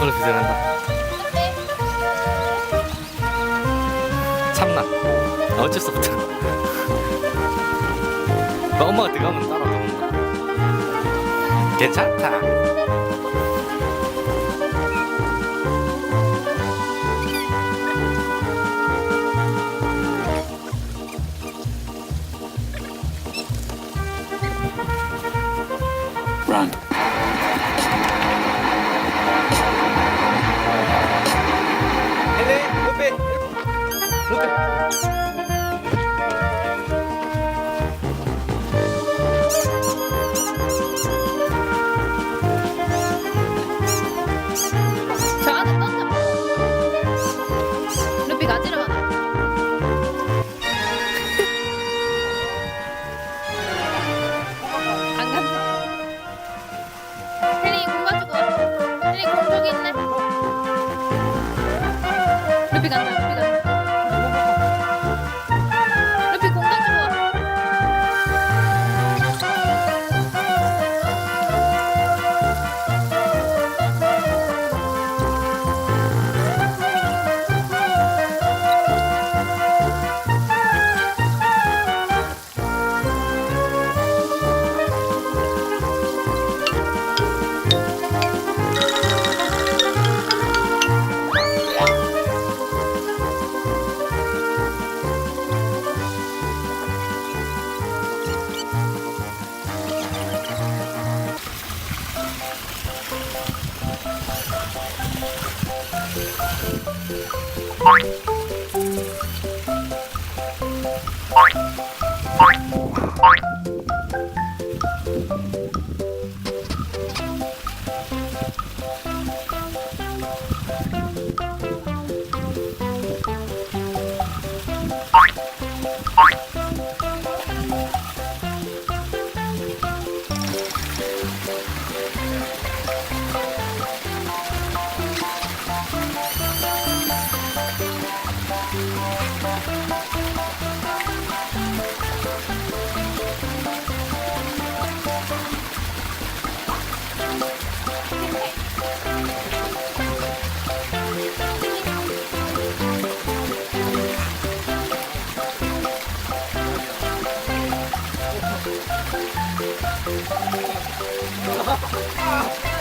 오늘 기절한다. 참나. 어쩔 수 없다. 엄마가 들어가면 따라오는 거. 괜찮다. run. Ele, Lupe. Lupe. Bye. Ah!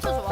厕所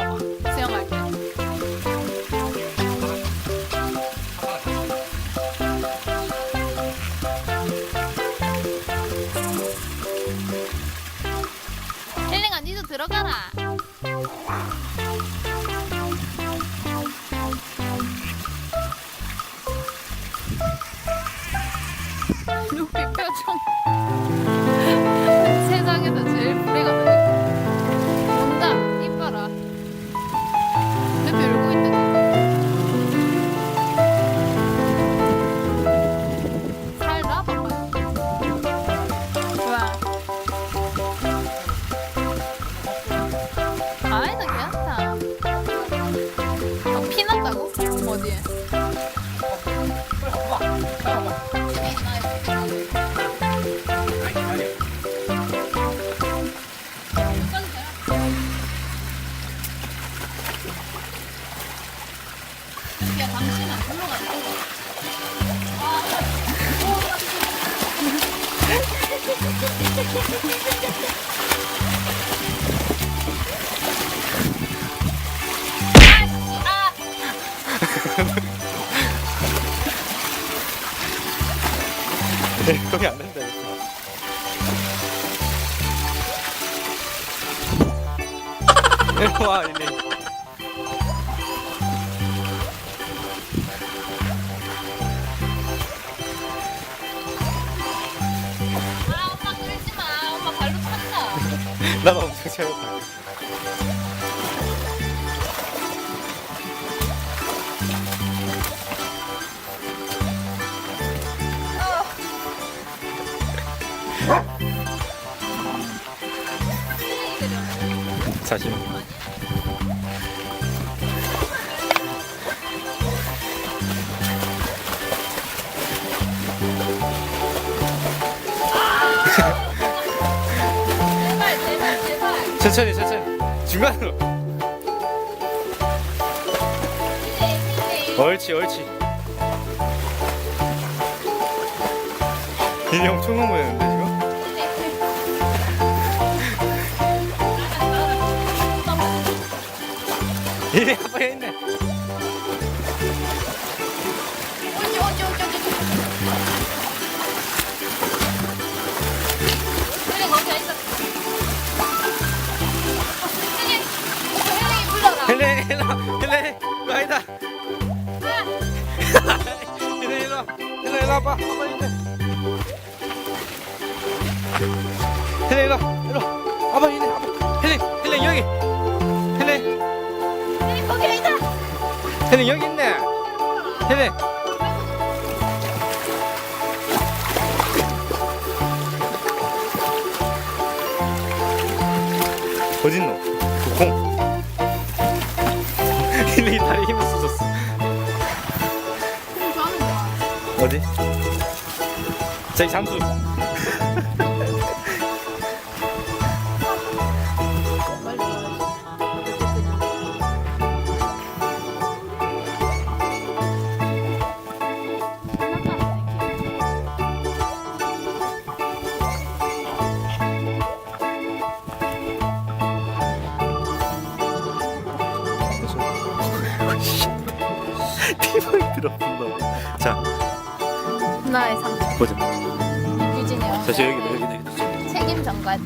형이 안 된다 이거. 일로 와 일리 나도 엄청 재밌다. 잠시 천천히 천천히. 중간으로. 옳지 옳지. 이게 엄청 넘어였는데 지금? 이리 아빠 있네. 어 헬레 헬레 이거 아니다. 헬레 일로 와. 헬레 일로 와봐. 아빠 있네. 헬레 일로 와. 일로 와. 아빠 있네. 아빠. 헬레 헬레 여기. 헬레 헬리 거기 있다. 헬레 여기 있네. 헬레. 어딨노? 그 공. 헬레 다리 힘을 거야. 어디? 저기 잠수. 티방이 들어본다. 자, 나의 상. 보자. 유진이 다시 여기, 여기, 여기. 책임 전가했다.